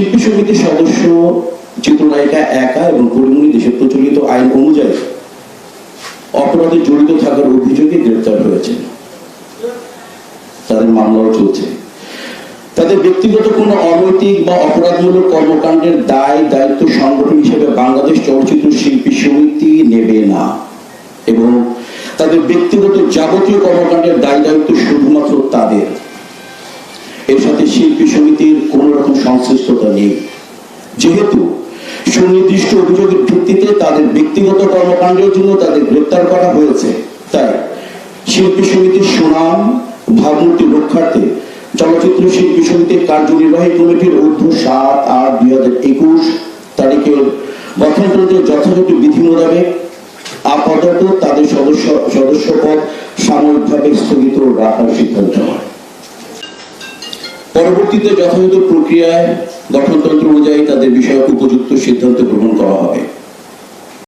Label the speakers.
Speaker 1: শিল্পী সমিতির সদস্য, চিত্রনায়িকা একা এবং পরিমণি দেশের প্রচলিত আইন অনুযায়ী অপরাধে জড়িত থাকার অভিযোগে গ্রেপ্তার হয়েছে তাদের মামলাও চলছে। তাদের ব্যক্তিগত কোনো অনৈতিক বা অপরাধমূলক কর্মকাণ্ডের দায়, দায়িত্ব সংগঠন হিসেবে বাংলাদেশ চলচ্চিত্র শিল্পী সমিতি নেবে না এবং তাদের ব্যক্তিগত যাবতীয় কর্মকাণ্ডের দায়, দায়িত্ব শিল্পী সমিতির কোন রকম সংশ্লিষ্টতা নেই। যেহেতু সুনির্দিষ্ট অভিযোগের ভিত্তিতে তাদের ব্যক্তিগত কর্মকাণ্ডের জন্য তাদের গ্রেপ্তার করা হয়েছে, তাই শিল্পী সমিতির সুনাম, ভাবমূর্তি রক্ষার্থে চলচ্চিত্র শিল্পী সমিতির কার্যনির্বাহী কমিটির ঊর্ধ্ব সাত আট দুই হাজার একুশ তারিখের গঠনতন্ত্রের যথাযথ বিধি মোতাবেক আপাতত তাদের সদস্য সদস্যপদ সাময়িকভাবে স্থগিত রাখার সিদ্ধান্ত হয়। পরবর্তীতে যথাযথ প্রক্রিয়ায় গঠনতন্ত্র অনুযায়ী তাদের বিষয়ক উপযুক্ত সিদ্ধান্ত